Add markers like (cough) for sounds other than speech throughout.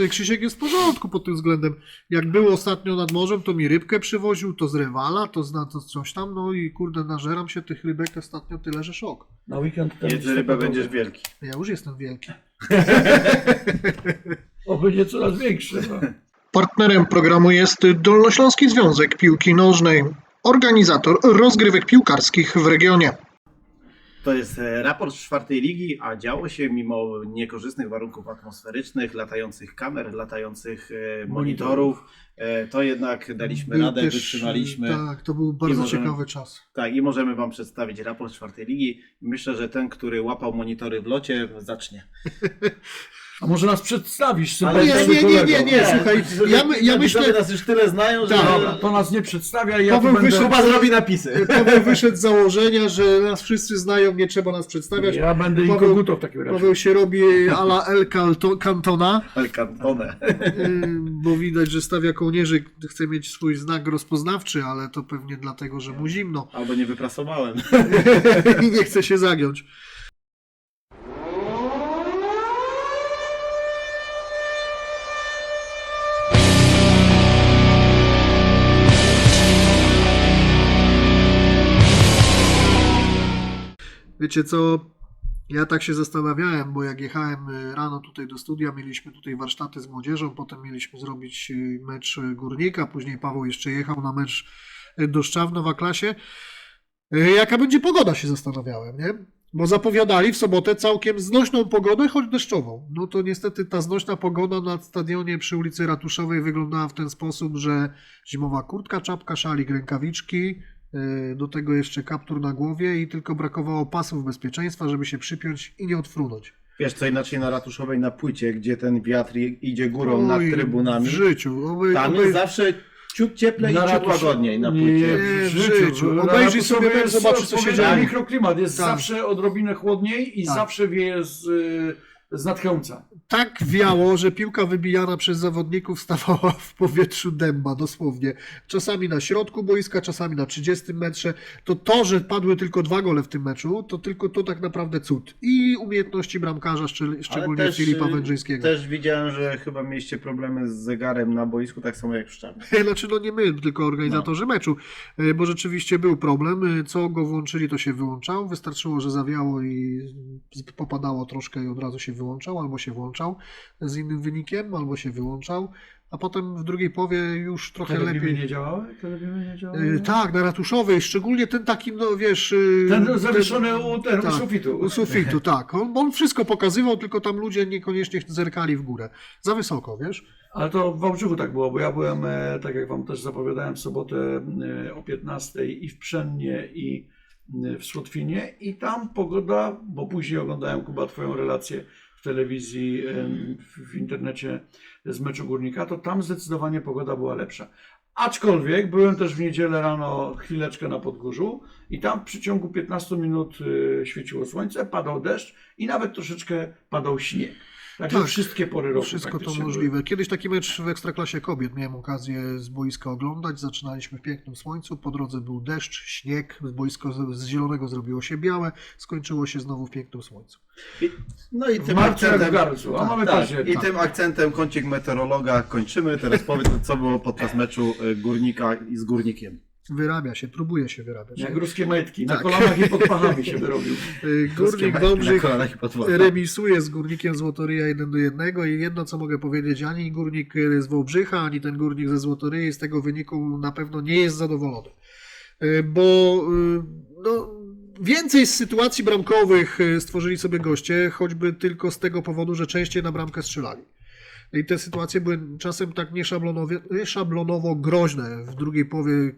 Ty, Krzysiek jest w porządku pod tym względem. Jak był ostatnio nad morzem, to mi rybkę przywoził, to z rywala, to zna to coś tam, no i kurde, nażeram się tych rybek ostatnio tyle, że szok. Na weekend ten Jedz rybę, będziesz wielki. Ja już jestem wielki. (laughs) O, będzie coraz większy. No. Partnerem programu jest Dolnośląski Związek Piłki Nożnej, organizator rozgrywek piłkarskich w regionie. To jest e, raport z czwartej ligi, a działo się mimo niekorzystnych warunków atmosferycznych, latających kamer, latających e, monitorów. E, To jednak daliśmy Był radę, też, wytrzymaliśmy. Tak, to był bardzo możemy- ciekawy czas. Tak, i możemy Wam przedstawić raport z czwartej ligi. Myślę, że ten, który łapał monitory w locie, zacznie. A może nas przedstawisz? Ale nie, nie, nie, nie, nie, słuchaj, ja, my, ja myślę, nas już tyle znają, że Tak. Dobra, to nas nie przedstawia i ja Paweł wyszedł- Kuba zrobi napisy. (laughs) Paweł wyszedł z założenia, że nas wszyscy znają, nie trzeba nas przedstawiać. Ja będę Paweł- inkognito w takim razie. Paweł się robi ala El Canto- Cantona, El Cantone. yy, bo widać, że stawia kołnierzy, chce mieć swój znak rozpoznawczy, ale to pewnie dlatego, że mu zimno (laughs) Albo nie wyprasowałem. i nie chce się zagiąć. Wiecie co? Ja tak się zastanawiałem, bo jak jechałem y, rano tutaj do studia, mieliśmy tutaj warsztaty z młodzieżą, potem mieliśmy zrobić y, mecz górnika, później Paweł jeszcze jechał na mecz y, do Szczawnowa klasie. Jaka będzie pogoda, się zastanawiałem, nie? Bo zapowiadali w sobotę całkiem znośną pogodę, choć deszczową. No to niestety ta znośna pogoda na stadionie przy ulicy Ratuszowej wyglądała w ten sposób, że zimowa kurtka, czapka, szalik, rękawiczki, do tego jeszcze kaptur na głowie i tylko brakowało pasów bezpieczeństwa, żeby się przypiąć i nie odfrunąć. Wiesz, co inaczej na Ratuszowej na płycie, gdzie ten wiatr idzie górą nad Oj, trybunami. W życiu. Oby, Tam oby... jest zawsze ciut cieplej Na i ciut łagodniej na Nie, płycie. Nie, w życiu. Obejrzyj sobie mecz, jest zobacz, co się dzieje. mikroklimat. Jest Tak. zawsze odrobinę chłodniej i Tak. zawsze wieje z, y, z nadchełmca. tak wiało, że piłka wybijana przez zawodników stawała w powietrzu dęba, dosłownie. Czasami na środku boiska, czasami na 30 metrze. To to, że padły tylko dwa gole w tym meczu, to tylko to tak naprawdę cud. I umiejętności bramkarza, szczególnie też, Filipa y, Wędrzyńskiego. Też widziałem, że chyba mieliście problemy z zegarem na boisku, tak samo jak w Szczawnie. (laughs) Znaczy, no nie my, tylko organizatorzy meczu, y, bo rzeczywiście był problem. Y, Co go włączyli, to się wyłączał. Wystarczyło, że zawiało i popadało troszkę i od razu się wyłączał, albo się włączał z innym wynikiem, albo się wyłączał. A potem w drugiej połowie już trochę Telebimy lepiej. nie działały? Telebimy nie działały? Y, Tak, na ratuszowej, szczególnie ten taki, no wiesz. y, Ten zawieszony u, ten, tak, u sufitu. U sufitu, (laughs) tak. On, on wszystko pokazywał, tylko tam ludzie niekoniecznie zerkali w górę. Za wysoko, wiesz? Ale to w Wałbrzychu tak było, bo ja byłem, e, tak jak Wam też zapowiadałem, w sobotę o 15 i w Pszennie i w Słotwinie i tam pogoda, bo później oglądałem Kuba Twoją relację w telewizji, w, internecie z meczu Górnika, to tam zdecydowanie pogoda była lepsza. Aczkolwiek byłem też w niedzielę rano chwileczkę na Podgórzu i tam w przeciągu 15 minut e, świeciło słońce, padał deszcz i nawet troszeczkę padał śnieg. Także Tak, wszystkie pory roku Wszystko to praktycznie były. możliwe. Kiedyś taki mecz w Ekstraklasie kobiet miałem okazję z boiska oglądać. Zaczynaliśmy w pięknym słońcu, po drodze był deszcz, śnieg, boisko z- z zielonego zrobiło się białe, skończyło się znowu w pięknym słońcu. I, no i tym akcentem, garcu, a mamy tak, i tym akcentem kącik meteorologa kończymy. Teraz powiedz, co było podczas meczu e, Górnika i z Górnikiem. Wyrabia się, próbuje się wyrabiać. Jak ruskie majtki, na Tak. kolanach i pod pachami się wyrobił. (laughs) Y, Górnik na Wałbrzych remisuje z Górnikiem Złotoryja 1 do 1 i jedno co mogę powiedzieć, ani Górnik z Wałbrzycha, ani ten Górnik ze Złotoryi z tego wyniku na pewno nie jest zadowolony. Y, Bo y, no, więcej z sytuacji bramkowych stworzyli sobie goście, choćby tylko z tego powodu, że częściej na bramkę strzelali. I te sytuacje były czasem tak nieszablonowo groźne. W drugiej połowie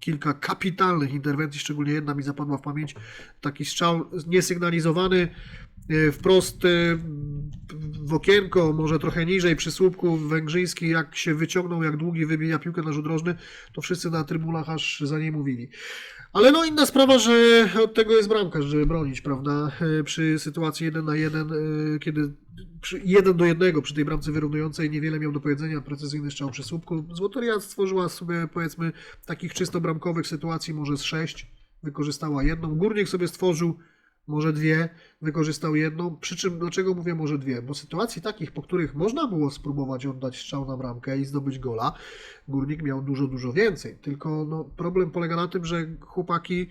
kilka kapitalnych interwencji, szczególnie jedna mi zapadła w pamięć. Taki strzał niesygnalizowany wprost e, w okienko, może trochę niżej przy słupku węgrzyński, jak się wyciągnął, jak długi wybija piłkę na rzut rożny, to wszyscy na trybunach aż za niej mówili. Ale no inna sprawa, że od tego jest bramkarz, żeby bronić, prawda? E, Przy sytuacji 1 na 1, e, kiedy przy 1 do 1 przy tej bramce wyrównującej niewiele miał do powiedzenia, precyzyjny strzał przy słupku. Złotoria stworzyła sobie powiedzmy takich czysto bramkowych sytuacji może z 6, wykorzystała jedną. Górnik sobie stworzył może dwie, wykorzystał jedną. Przy czym, dlaczego mówię może dwie? Bo sytuacji takich, po których można było spróbować oddać strzał na bramkę i zdobyć gola, Górnik miał dużo, dużo więcej. Tylko no, problem polega na tym, że chłopaki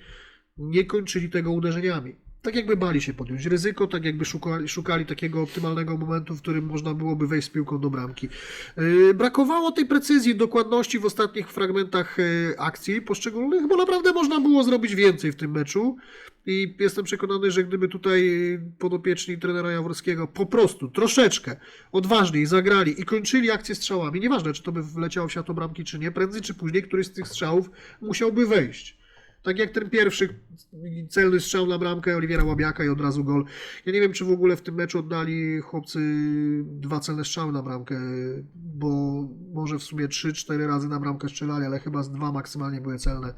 nie kończyli tego uderzeniami. Tak jakby bali się podjąć ryzyko, tak jakby szukali, szukali takiego optymalnego momentu, w którym można byłoby wejść z piłką do bramki. Yy, brakowało tej precyzji, dokładności w ostatnich fragmentach yy, akcji poszczególnych, bo naprawdę można było zrobić więcej w tym meczu. I jestem przekonany, że gdyby tutaj podopieczni trenera Jaworskiego po prostu troszeczkę odważniej zagrali i kończyli akcję strzałami, nieważne czy to by wleciało w światło bramki czy nie, prędzej czy później któryś z tych strzałów musiałby wejść. Tak jak ten pierwszy celny strzał na bramkę Oliwiera Łabiaka i od razu gol. Ja nie wiem, czy w ogóle w tym meczu oddali chłopcy dwa celne strzały na bramkę, bo może w sumie 3-4 razy na bramkę strzelali, ale chyba z dwa maksymalnie były celne.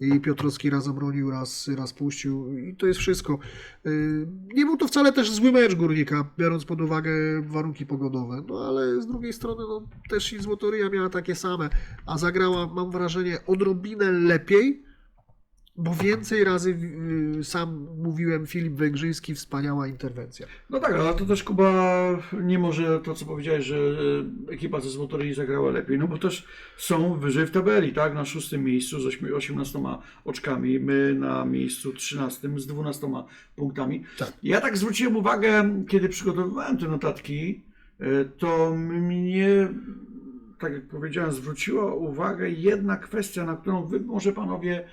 I Piotrowski raz obronił, raz, raz puścił i to jest wszystko. Yy, Nie był to wcale też zły mecz Górnika, biorąc pod uwagę warunki pogodowe, no ale z drugiej strony no, też i Złotoryja miała takie same, a zagrała, mam wrażenie, odrobinę lepiej, bo więcej razy, yy, sam mówiłem, Filip Węgrzyński, wspaniała interwencja. No tak, ale to też Kuba nie może to, co powiedziałeś, że e, ekipa ze Złotoryi zagrała lepiej, no bo też są wyżej w tabeli, tak? Na szóstym miejscu z ośmi- 18 oczkami, my na miejscu 13 z 12 punktami. Tak. Ja tak zwróciłem uwagę, kiedy przygotowywałem te notatki, e, to mnie, tak jak powiedziałem, zwróciła uwagę jedna kwestia, na którą wy może panowie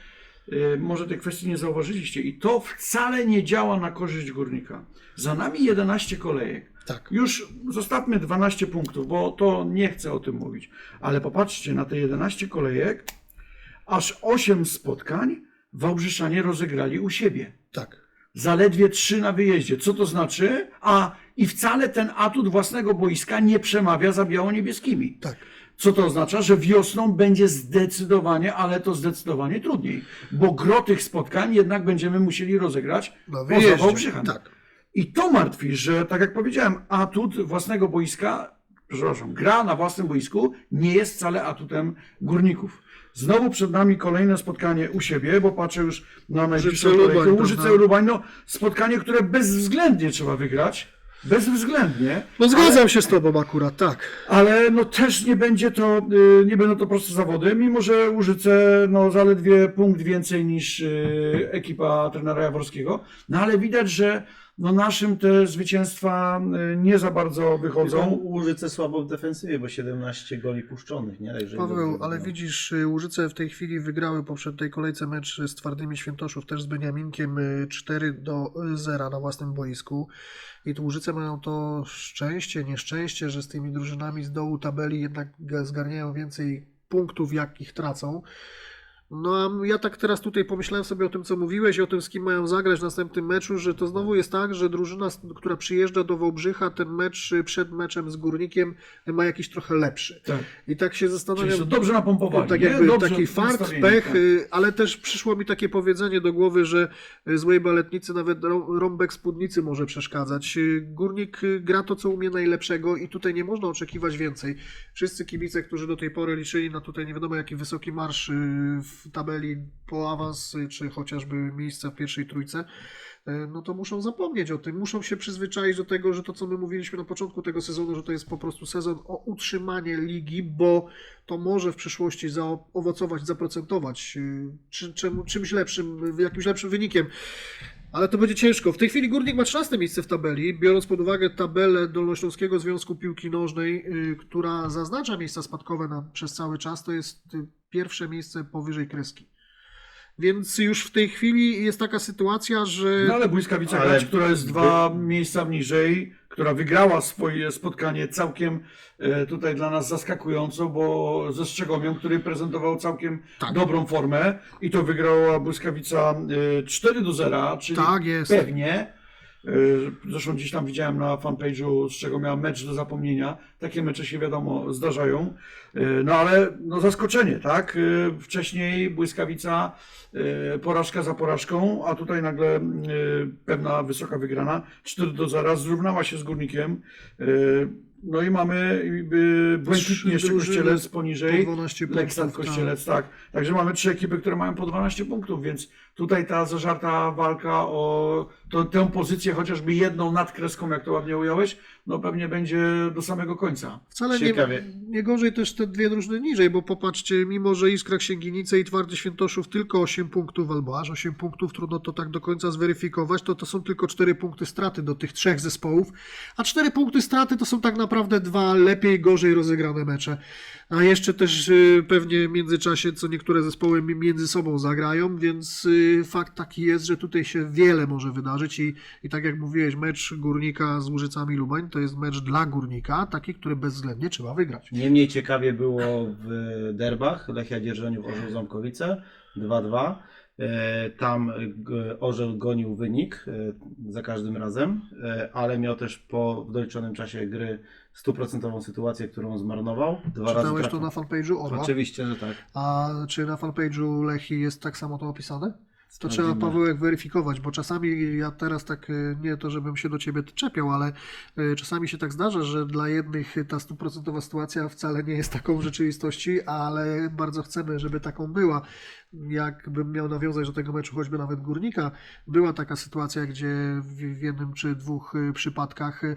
może tej kwestii nie zauważyliście i to wcale nie działa na korzyść górnika. Za nami 11 kolejek. Tak. Już zostawmy 12 punktów, bo to nie chcę o tym mówić. Ale popatrzcie na te 11 kolejek, aż 8 spotkań Wałbrzyszanie rozegrali u siebie. Tak. Zaledwie 3 na wyjeździe. Co to znaczy? A i wcale ten atut własnego boiska nie przemawia za biało-niebieskimi. Tak. Co to oznacza? Że wiosną będzie zdecydowanie, ale to zdecydowanie trudniej, bo gro tych spotkań jednak będziemy musieli rozegrać Na poza. Wałbrzychem. Tak. I to martwi, że tak jak powiedziałem, atut własnego boiska, przepraszam, gra na własnym boisku nie jest wcale atutem górników. Znowu przed nami kolejne spotkanie u siebie, bo patrzę już na najbliższą kolejkę. Łużyce prawda? Lubań, no spotkanie, które bezwzględnie trzeba wygrać. Bezwzględnie. No zgadzam się z tobą akurat, tak. Ale no też nie będzie to, y, nie będą to proste zawody, mimo że Łużyce no zaledwie punkt więcej niż y, ekipa trenera Jaworskiego. No ale widać, że no naszym te zwycięstwa y, nie za bardzo wychodzą. Łużyce słabo w defensywie, bo 17 goli puszczonych, nie? Jeżeli Paweł, dobrze ale widzisz, y, Łużyce w tej chwili wygrały poprzedniej kolejce mecz z Twardymi Świętoszów, też z Beniaminkiem y, 4 do 0 na własnym boisku. I tu Łużyce mają to szczęście, nieszczęście, że z tymi drużynami z dołu tabeli jednak zgarniają więcej punktów, jak ich tracą. No a ja tak teraz tutaj pomyślałem sobie o tym, co mówiłeś i o tym, z kim mają zagrać w następnym meczu, że to znowu jest tak, że drużyna, która przyjeżdża do Wałbrzycha, ten mecz y, przed meczem z Górnikiem y, ma jakiś trochę lepszy. Tak. I tak się zastanawiam. Czyli dobrze napompowali. Tak jakby Dobrze taki fart, pech, tak. y, ale też przyszło mi takie powiedzenie do głowy, że złej baletnicy nawet rą- rąbek spódnicy może przeszkadzać. Górnik gra to, co umie najlepszego i tutaj nie można oczekiwać więcej. Wszyscy kibice, którzy do tej pory liczyli na tutaj nie wiadomo jaki wysoki marsz y, w tabeli po awans, czy chociażby miejsca w pierwszej trójce, y, no to muszą zapomnieć o tym, muszą się przyzwyczaić do tego, że to, co my mówiliśmy na początku tego sezonu, że to jest po prostu sezon o utrzymanie ligi, bo to może w przyszłości zaowocować, zaprocentować y, czy, czemu, czymś lepszym, jakimś lepszym wynikiem. Ale to będzie ciężko. W tej chwili Górnik ma 13 miejsce w tabeli, biorąc pod uwagę tabelę Dolnośląskiego Związku Piłki Nożnej, y, która zaznacza miejsca spadkowe na, przez cały czas, to jest y, pierwsze miejsce powyżej kreski. Więc już w tej chwili jest taka sytuacja, że No ale Błyskawica Ale Grać, która jest dwa miejsca niżej, która wygrała swoje spotkanie całkiem e, tutaj dla nas zaskakująco, bo ze Strzegomią, który prezentował całkiem Tak. dobrą formę i to wygrała Błyskawica e, 4 do 0, czyli tak jest. pewnie. E, Zresztą gdzieś tam widziałem na fanpage'u, z czego miała mecz do zapomnienia. Takie mecze się wiadomo zdarzają. E, No ale no zaskoczenie, tak? E, Wcześniej błyskawica, porażka za porażką, a tutaj nagle pewna wysoka wygrana 4 do 0 zrównała się z górnikiem. No i mamy y, Błękitnie jeszcze Kościelec Po poniżej, 12 Leksand punktów, Kościelec, tak. Także mamy trzy ekipy, które mają po 12 punktów, więc tutaj ta zażarta walka o to, tę pozycję, chociażby jedną nad kreską, jak to ładnie ująłeś, no pewnie będzie do samego końca. Wcale nie, nie gorzej też te dwie drużyny niżej, bo popatrzcie, mimo że Iskra Księginice i Twardy Świętoszów tylko 8 punktów, albo aż 8 punktów, trudno to tak do końca zweryfikować, to to są tylko 4 punkty straty do tych trzech zespołów, a 4 punkty straty to są tak naprawdę dwa lepiej, gorzej rozegrane mecze. A jeszcze też y, pewnie w międzyczasie co niektóre zespoły mi- między sobą zagrają, więc y, fakt taki jest, że tutaj się wiele może wydarzyć i, i tak jak mówiłeś, mecz Górnika z Łużycami Lubań to jest mecz dla Górnika, taki, który bezwzględnie trzeba wygrać. Niemniej ciekawie było w derbach Lechia Dzierżoniów Orzeł Ząbkowice 2-2. E, Tam g- Orzeł gonił wynik e, za każdym razem, e, ale miał też po w doliczonym czasie gry stuprocentową sytuację, którą zmarnował. Dwa razy Czytałeś to trafił. na fanpage'u Orła? Oczywiście, że tak. A czy na fanpage'u Lechi jest tak samo to opisane? To trzeba. Pawełek weryfikować, bo czasami ja teraz tak, y, nie to żebym się do ciebie czepiał, ale y, czasami się tak zdarza, że dla jednych ta stuprocentowa sytuacja wcale nie jest taką w rzeczywistości, ale bardzo chcemy, żeby taką była. Jakbym miał nawiązać do tego meczu choćby nawet Górnika, była taka sytuacja, gdzie w, jednym czy dwóch y, przypadkach y,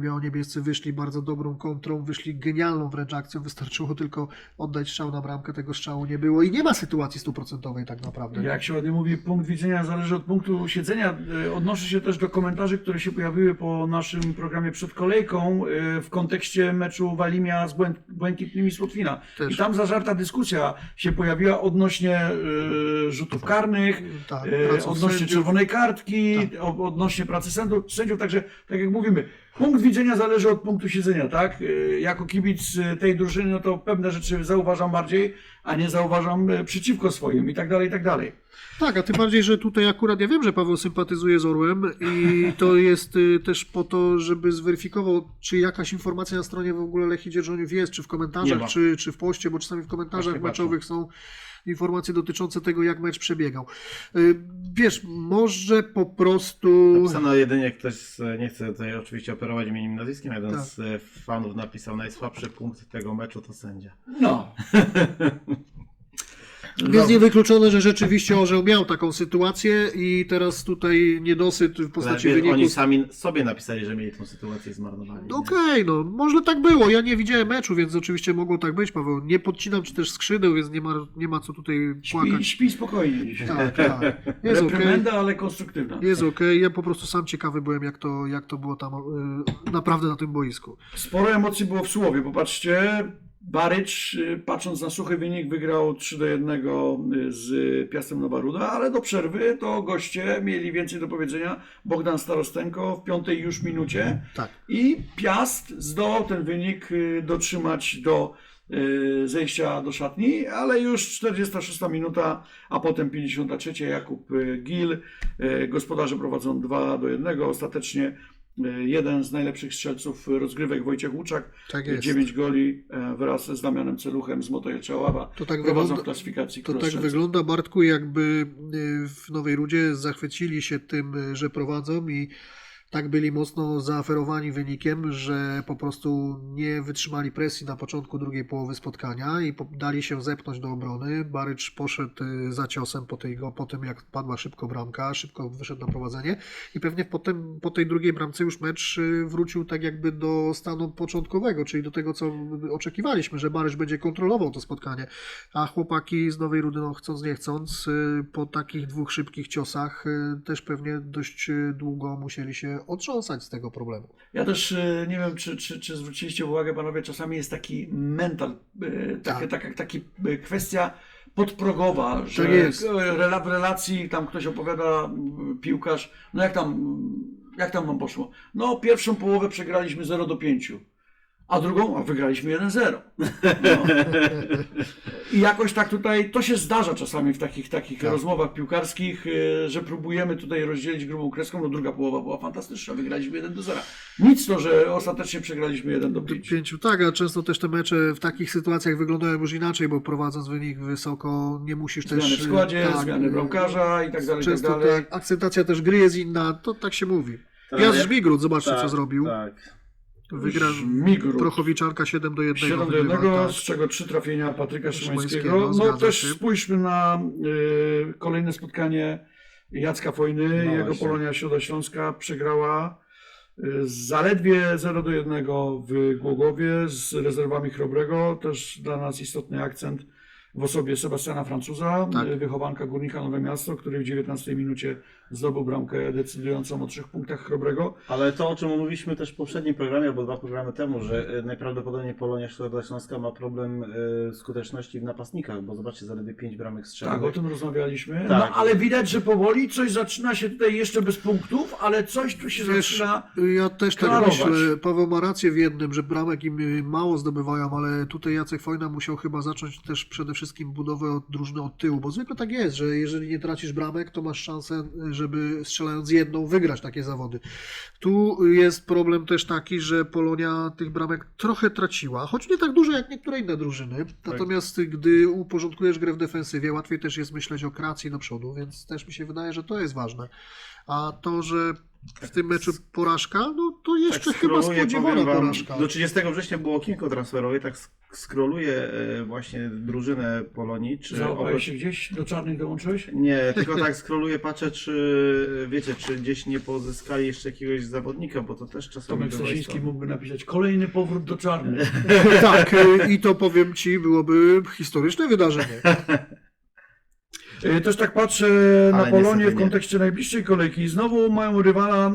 biało-niebiescy wyszli bardzo dobrą kontrą, wyszli genialną wręcz akcją, wystarczyło tylko oddać strzał na bramkę, tego strzału nie było i nie ma sytuacji stuprocentowej tak naprawdę. Jak się ładnie mówi, punkt widzenia zależy od punktu siedzenia. E, Odnoszę się też do komentarzy, które się pojawiły po naszym programie przed kolejką w kontekście meczu Walimia z Błęk- Błękitnymi z Łotwina. Też. I tam zażarta dyskusja się pojawiła odnośnie e, rzutów karnych, Tak, pracą odnośnie sędziów. czerwonej kartki, o- odnośnie pracy sędziów, sędziów. Także, tak jak mówimy, punkt widzenia zależy od punktu siedzenia, tak? E, Jako kibic e, tej drużyny, no to pewne rzeczy zauważam bardziej, a nie zauważam e, przeciwko swoim i tak dalej, i tak dalej. Tak, a tym bardziej, że tutaj akurat ja wiem, że Paweł sympatyzuje z Orłem i to jest y, też po to, żeby zweryfikował, czy jakaś informacja na stronie w ogóle Lechii Dzierżoniów jest, czy w komentarzach, czy, czy w poście, bo czasami w komentarzach Właśnie meczowych są informacje dotyczące tego, jak mecz przebiegał. Y, Wiesz, może po prostu... Napisano jedynie ktoś, z, nie chcę tutaj oczywiście operować imieniem nazwiskiem, jeden Tak. z e, fanów napisał najsłabszy punkt tego meczu to sędzia. No. (laughs) Więc niewykluczone, że rzeczywiście Orzeł miał taką sytuację i teraz tutaj niedosyt w postaci Nawet wyniku Oni sami sobie napisali, że mieli tą sytuację zmarnowali. nie? Okej, no może tak było. Ja nie widziałem meczu, więc oczywiście mogło tak być, Paweł. Nie podcinam ci też skrzydeł, więc nie ma, nie ma co tutaj Śpi, płakać. śpi spokojnie dzisiaj. Tak, tak. Jest (laughs) okej. Reprymenda, ale konstruktywna. Jest okej. Ja po prostu sam ciekawy byłem, jak to, jak to było tam y, naprawdę na tym boisku. Sporo emocji było w słowie. Popatrzcie, Barycz, y, patrząc na suchy wynik, wygrał 3 do 1 z Piastem Nowa Ruda, ale do przerwy to goście mieli więcej do powiedzenia. Bogdan Starostenko w piątej już minucie Tak. i Piast zdołał ten wynik y, dotrzymać do y, zejścia do szatni, ale już 46 minuta, a potem 53 Jakub y, Gil. Y, Gospodarze prowadzą 2 do 1. Ostatecznie y, jeden z najlepszych strzelców rozgrywek Wojciech Łuczak, Tak jest. 9 goli e, wraz z Damianem Celuchem z Motojecha Ława. To tak Prowadzą wygląda- w klasyfikacji To tak wygląda, Bartku, jakby y, w Nowej Rudzie zachwycili się tym, y, że prowadzą i tak byli mocno zaaferowani wynikiem, że po prostu nie wytrzymali presji na początku drugiej połowy spotkania i po- dali się zepchnąć do obrony. Barycz poszedł y, za ciosem po, tej, po tym, jak padła szybko bramka, szybko wyszedł na prowadzenie i pewnie potem, po tej drugiej bramce już mecz y, wrócił tak jakby do stanu początkowego, czyli do tego, co oczekiwaliśmy, że Barycz będzie kontrolował to spotkanie. A chłopaki z Nowej Rudy, no chcąc nie chcąc, y, po takich dwóch szybkich ciosach też pewnie dość długo musieli się otrząsać z tego problemu. Ja też e, nie wiem, czy, czy, czy zwróciliście uwagę, panowie, czasami jest taki mental, e, taka, Tak. taka, taki e, kwestia podprogowa, że w relacji tam ktoś opowiada, piłkarz, no jak tam, jak tam wam poszło? No pierwszą połowę przegraliśmy 0 do 5, a drugą, a wygraliśmy 1-0. No. I jakoś tak tutaj, to się zdarza czasami w takich, takich Tak. rozmowach piłkarskich, e, że próbujemy tutaj rozdzielić grubą kreską, no druga połowa była fantastyczna, wygraliśmy 1 do 0. Nic to, że ostatecznie przegraliśmy 1 do 5. Pięciu, tak, a często też te mecze w takich sytuacjach wyglądają już inaczej, bo prowadząc wynik wysoko nie musisz Zmiany też... w składzie, tak, zmiany bramkarza i tak dalej, tak Często dalej. tak, akcentacja też gry jest inna, to tak się mówi. Tak, Piast ja- Żmigród, zobaczcie Tak, co zrobił. Tak. Wygra Żmigród. Prochowiczanka 7 do 1. 7 do wygrywa, 1, tak. z czego trzy trafienia Patryka Szymańskiego. No też się. spójrzmy na y, kolejne spotkanie Jacka Fojny. No Jego właśnie. Polonia Środośląska przegrała y, zaledwie 0 do 1 w Głogowie z rezerwami Chrobrego. Też dla nas istotny akcent w osobie Sebastiana Francuza, Tak. y, wychowanka Górnika Nowe Miasto, który w 19 minucie zdobył bramkę decydującą o trzech punktach Chrobrego. Ale to, o czym mówiliśmy też w poprzednim programie, albo dwa programy temu, że e, najprawdopodobniej Polonia Środośląska ma problem e, skuteczności w napastnikach, bo zobaczcie, zaledwie 5 bramek Tak, o strzelonych. tym rozmawialiśmy. Tak. No, ale widać, że powoli coś zaczyna się tutaj jeszcze bez punktów, ale coś tu się Wiesz, zaczyna. Ja też tak klarować. myślę. Paweł ma rację w jednym, że bramek im mało zdobywają, ale tutaj Jacek Fojna musiał chyba zacząć też przede wszystkim budowę od drużyny od tyłu, bo zwykle tak jest, że jeżeli nie tracisz bramek, to masz szansę, żeby strzelając jedną wygrać takie zawody. Tu jest problem też taki, że Polonia tych bramek trochę traciła, choć nie tak dużo jak niektóre inne drużyny. Natomiast gdy uporządkujesz grę w defensywie, łatwiej też jest myśleć o kreacji do przodu, więc też mi się wydaje, że to jest ważne. A to, że w tym meczu porażka, no jeszcze chyba Tak scrolluję, spodziewana porażka. Do 30 września było okienko transferowe, tak sk- scrolluję e, właśnie drużynę Polonii, czy Załapałeś oprócz... się gdzieś do czarnych dołączyłeś? Nie, (laughs) tylko tak scrolluję, patrzę, czy wiecie, czy gdzieś nie pozyskali jeszcze jakiegoś zawodnika, bo to też czasami Tomek Stasiński mógłby napisać kolejny powrót do czarnych. (laughs) (laughs) tak, y, i to powiem Ci, byłoby historyczne wydarzenie. E, Też tak patrzę na Ale Polonię niestety w nie. kontekście najbliższej kolejki. Znowu mają rywala, e,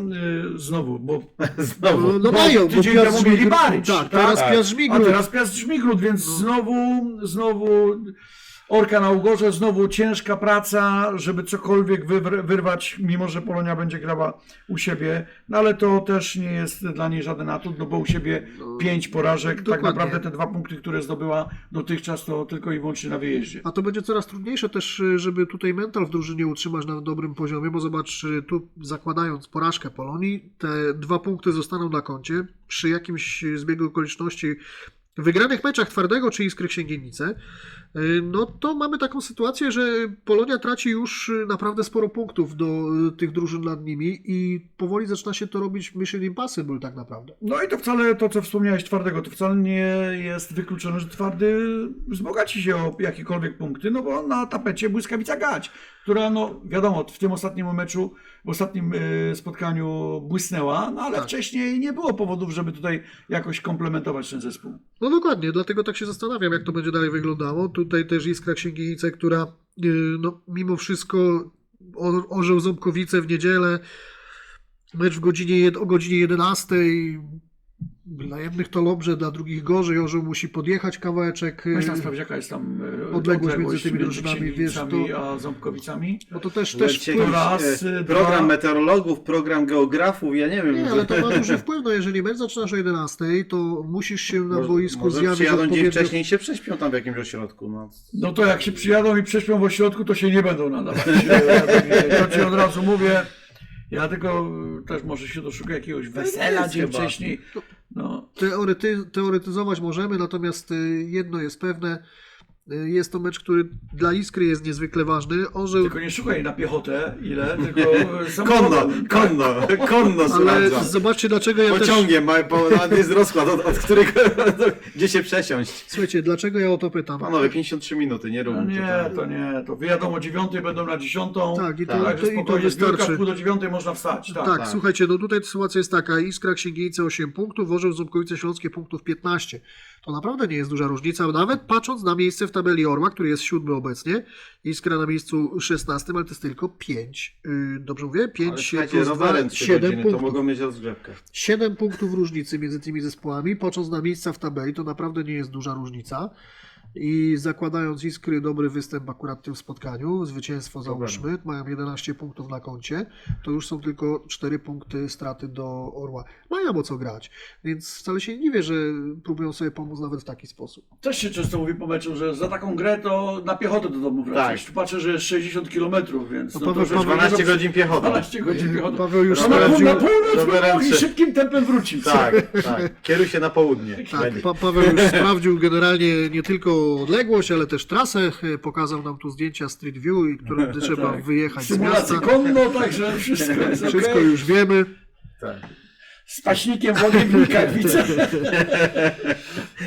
znowu, bo (laughs) Znowu. No, no Bo mają, bo tydzień Piast temu mieli Żmigród- Baryć, Tak, tak? teraz Tak. Piast a teraz Piast Żmigród, więc No. znowu, znowu Orka na Ugorze, znowu ciężka praca, żeby cokolwiek wyrwać, mimo że Polonia będzie grała u siebie, no ale to też nie jest dla niej żaden atut, no bo u siebie No, pięć porażek, tak dokładnie. naprawdę te dwa punkty, które zdobyła dotychczas to tylko i wyłącznie na wyjeździe. A to będzie coraz trudniejsze też, żeby tutaj mental w drużynie utrzymać na dobrym poziomie, bo zobacz, tu zakładając porażkę Polonii, te dwa punkty zostaną na koncie. Przy jakimś zbiegu okoliczności wygranych meczach Twardego czy Iskry Księgienice, no to mamy taką sytuację, że Polonia traci już y, naprawdę sporo punktów do y, tych drużyn nad nimi i powoli zaczyna się to robić mission impossible tak naprawdę. No i to wcale, to co wspomniałeś Twardego, to wcale nie jest wykluczone, że Twardy wzbogaci się o jakiekolwiek punkty, no bo na tapecie błyskawica Gać, która no wiadomo, w tym ostatnim meczu, w ostatnim spotkaniu błysnęła, no ale Tak. wcześniej nie było powodów, żeby tutaj jakoś komplementować ten zespół. No dokładnie, dlatego tak się zastanawiam, jak to będzie dalej wyglądało. Tutaj też Iskra Księgienice, która yy, no, mimo wszystko orzeł Ząbkowice w niedzielę, mecz w godzinie, o godzinie 11. Dla jednych to dobrze, dla drugich gorzej. Orzeł musi podjechać kawałeczek. yy, Weź tam sprawdź, jaka jest tam y, Odległość między tymi drużynami, wiesz, to- a Ząbkowicami. Bo to też, też wpływ, raz, e, y, program dwa. meteorologów, program geografów, ja nie wiem. Nie, ale to ma (laughs) duży wpływ. No jeżeli mecz zaczynasz o 11, to musisz się na Może- boisku może zjawić przyjadą dzień odpowiednio. wcześniej i się prześpią tam w jakimś ośrodku. No. No to jak się przyjadą i prześpią w ośrodku, to się nie będą nadawać. (laughs) To ci od razu mówię. Ja tylko też może się doszuka jakiegoś wesela jest dzień chyba. wcześniej. No, Teorety, teoretyzować możemy, natomiast y, jedno jest pewne. Y, Jest to mecz, który dla Iskry jest niezwykle ważny. Orzeł, tylko nie szukaj na piechotę ile, (laughs) tylko y, Konno, konno, konno ale zobaczcie dlaczego ja też... Pociągiem, ma, bo nawet jest rozkład, od, od którego, (laughs) gdzie się przesiąść. Słuchajcie, dlaczego ja o to pytam? Panowie, 53 minuty, nie No róbmy nie, tutaj. to nie, to wyjadą o dziewiątej, będą na dziesiątą. Tak, i to, Tak, to, i to spokojnie, zbiórka w wystarczy. pół do dziewiątej można wstać. Tak. Tak, tak. słuchajcie, no tutaj sytuacja jest taka. Iskra Księgienice 8 punktów, Orzeł Ząbkowice Śląskie punktów 15. To naprawdę nie jest duża różnica, nawet patrząc na miejsce w tabeli Orła, który jest siódmy obecnie. Iskra na miejscu 16, ale to jest tylko 5. Yy, dobrze mówię? Ale 5 słuchajcie, plus 2, rowerem 3 7 godziny, to punktów. mogą mieć rozgrzewkę. 7 punktów różnicy między tymi zespołami, patrząc na miejsca w tabeli, to naprawdę nie jest duża różnica. I zakładając Iskry dobry występ akurat w tym spotkaniu, zwycięstwo załóżmy, mają 11 punktów na koncie, to już są tylko 4 punkty straty do Orła. Mają o co grać, więc wcale się nie dziwię, że próbują sobie pomóc nawet w taki sposób. Też się często mówi po meczu, że za taką grę to na piechotę do domu wracać. Tak. Tu patrzę, że jest 60 km, więc No no, Paweł- to, Paweł- 12 godzin piechota. 12 godzin piechoty. Paweł już A na, pół- sprawdził, na północ i szybkim tempem wrócił. Tak, tak. Kieruj się na południe. tak, pa Paweł już sprawdził generalnie nie tylko odległość, ale też trasę. Pokazał nam tu zdjęcia Street View, i którym (laughs) trzeba Tak. wyjechać z Symulację miasta. konno, także wszystko jest Wszystko okej. już wiemy. Tak. Z paśnikiem w ogniewnikach widzę. (laughs)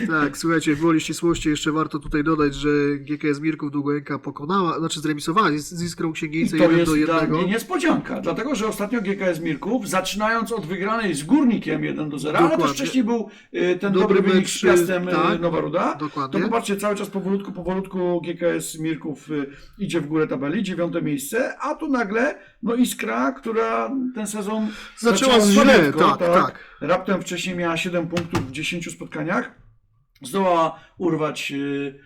Tak, słuchajcie, gwoli ścisłości jeszcze warto tutaj dodać, że GKS Mirków Długojenka pokonała, znaczy zremisowała z, z Iskrą to 1 jest do dla 1. mnie niespodzianka, dlatego że ostatnio GKS Mirków, zaczynając od wygranej z Górnikiem 1 do 0, ale Dokładnie. też wcześniej był y, ten Dobry dobry, wynik mecz, z Piastem y, tak. Nowa Ruda, to Dokładnie. popatrzcie, cały czas powolutku, powolutku GKS Mirków y, idzie w górę tabeli, dziewiąte miejsce, a tu nagle no Iskra, która ten sezon Zaczęła źle, słabiutko, tak, tak. Raptem wcześniej miała 7 punktów w 10 spotkaniach, zdołała urwać y,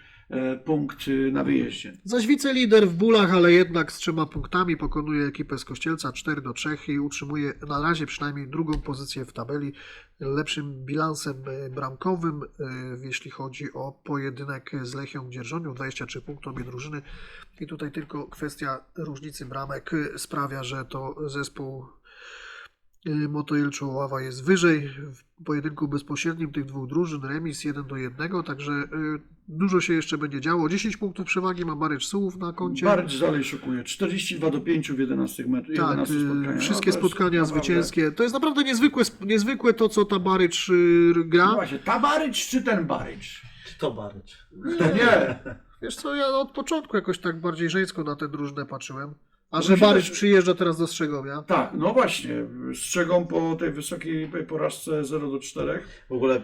punkt y, na wyjeździe. Zaś wicelider w bólach, ale jednak z trzema punktami pokonuje ekipę z Kościelca 4 do 3 i utrzymuje na razie przynajmniej drugą pozycję w tabeli, lepszym bilansem e, bramkowym, e, jeśli chodzi o pojedynek z Lechią Dzierżonią, 23 punkty obie drużyny i tutaj tylko kwestia różnicy bramek e, sprawia, że to zespół e, Moto Ilczu Ława jest wyżej w pojedynku bezpośrednim tych dwóch drużyn, remis 1 do 1, także e, dużo się jeszcze będzie działo. 10 punktów przewagi ma Barycz Sułów na koncie. Bardziej dalej szokuje. 42 do 5 w 11 metrach. tak, 11 y, spotkaniach. wszystkie spotkania naprawdę- zwycięskie. To jest naprawdę niezwykłe, niezwykłe to, co ta Barycz y, No gra. właśnie, ta Barycz czy ten Barycz? To Barycz? Nie. Wiesz co, ja od początku jakoś tak bardziej żeńsko na tę drużynę patrzyłem. A że też- przyjeżdża teraz do Strzegowia. Tak, no właśnie. Strzegą po tej wysokiej porażce 0 do 4. W ogóle e,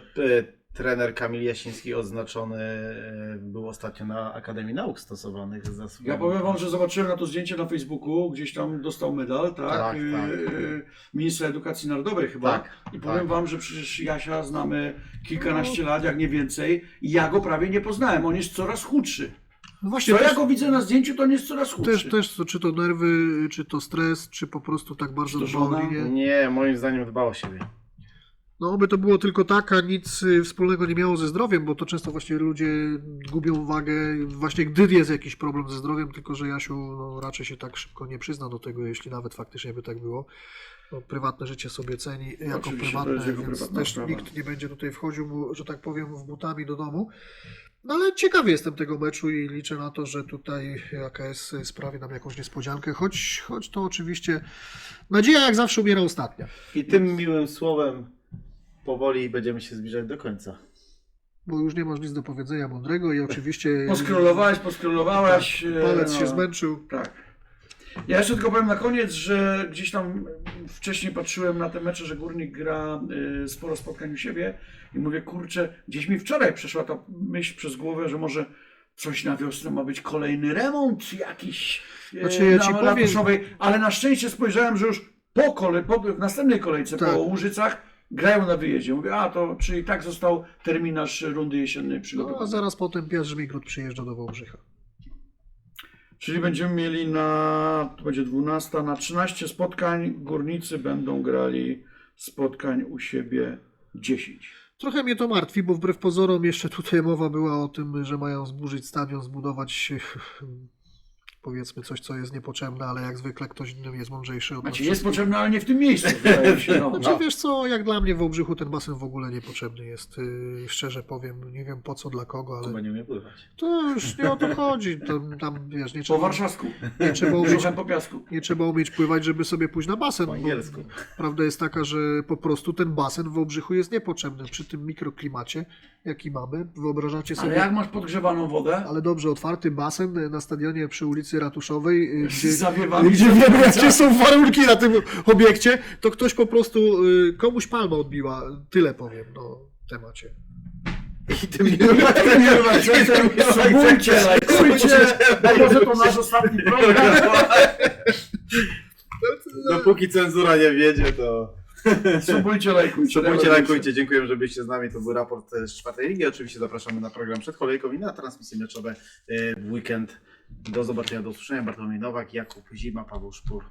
trener Kamil Jasiński odznaczony e, był ostatnio na Akademii Nauk Stosowanych za swoją... Ja powiem wam, że zobaczyłem na to zdjęcie na Facebooku, gdzieś tam dostał medal, tak? Tak, Y, tak. y, Ministra Edukacji Narodowej chyba. Tak, I powiem tak. wam, że przecież Jasia znamy kilkanaście lat, jak nie więcej. I ja go prawie nie poznałem. On jest coraz chudszy. No właśnie, Co ja też, go widzę na zdjęciu, to on jest coraz chudszy. też, też to, czy to nerwy, czy to stres, czy po prostu tak bardzo dba o linię. Nie, moim zdaniem dba o siebie. No, oby to było tylko tak, a nic y, wspólnego nie miało ze zdrowiem, bo to często właśnie ludzie gubią wagę, właśnie gdy jest jakiś problem ze zdrowiem, tylko że Jasiu no, raczej się tak szybko nie przyzna do tego, jeśli nawet faktycznie by tak było. No, prywatne życie sobie ceni jako Oczywiście, prywatne, więc prywatna też sprawa. nikt nie będzie tutaj wchodził mu, że tak powiem, w butami do domu. No ale ciekawy jestem tego meczu i liczę na to, że tutaj AKS sprawi nam jakąś niespodziankę, choć, choć to oczywiście nadzieja jak zawsze umiera ostatnia. I tym miłym słowem powoli będziemy się zbliżać do końca. bo już nie masz nic do powiedzenia mądrego i oczywiście Poskrolowałeś, poskrolowałaś. e, palec się no. zmęczył. Tak. Ja jeszcze tylko powiem na koniec, że gdzieś tam wcześniej patrzyłem na te mecze, że Górnik gra y, sporo spotkań u siebie i mówię, kurczę, gdzieś mi wczoraj przeszła ta myśl przez głowę, że może coś na wiosnę ma być kolejny remont jakiś y, Znaczy, ja na powiem- ratuszowej, ale na szczęście spojrzałem, że już po kole, po, w następnej kolejce Tak. po Łużycach grają na wyjeździe. Mówię, a to czyli tak został terminarz rundy jesiennej No, przygotowany. a zaraz potem Piotr Żmigród przyjeżdża do Wałbrzycha. Czyli będziemy mieli na, to będzie 12, na 13 spotkań górnicy będą grali spotkań u siebie 10. Trochę mnie to martwi, bo wbrew pozorom jeszcze tutaj mowa była o tym, że mają zburzyć stadion, zbudować powiedzmy coś, co jest niepotrzebne, ale jak zwykle ktoś inny jest mądrzejszy od Znaczy jest wszystkich. potrzebne, ale nie w tym miejscu. wydaje się, no. (laughs) Znaczy wiesz co, jak dla mnie w Wałbrzychu ten basen w ogóle niepotrzebny jest. Yy, szczerze powiem, nie wiem po co, dla kogo, To ale będziemy pływać. to już nie o to chodzi. Tam, tam wiesz, nie Po trzeba, warszawsku. nie, trzeba (laughs) umieć, po piasku. nie trzeba umieć pływać, żeby sobie pójść na basen. Po bo- angielsku. Prawda jest taka, że po prostu ten basen w Wałbrzychu jest niepotrzebny przy tym mikroklimacie, jaki mamy. Wyobrażacie Ale sobie. jak masz podgrzewaną wodę? Ale dobrze, otwarty basen na stadionie przy ulicy Ratuszowej, y, gdzie, Zawiewamy gdzie wiemy, jakie są warunki na tym obiekcie, to ktoś po prostu, y, komuś palma odbiła. Tyle powiem o temacie. I tym Subujcie, lajkujcie, bo może to nasz ostatni program. Dopóki cenzura nie wiedzie, to... Subujcie, lajkujcie. Subujcie, lajkujcie. Dziękuję, że byliście z nami. To był raport z czwartej ligi. Oczywiście zapraszamy na program przed kolejką i na transmisje meczowe e, w weekend. Do zobaczenia, do usłyszenia. Bartłomiej Nowak, Jakub Zima, Paweł Szpur.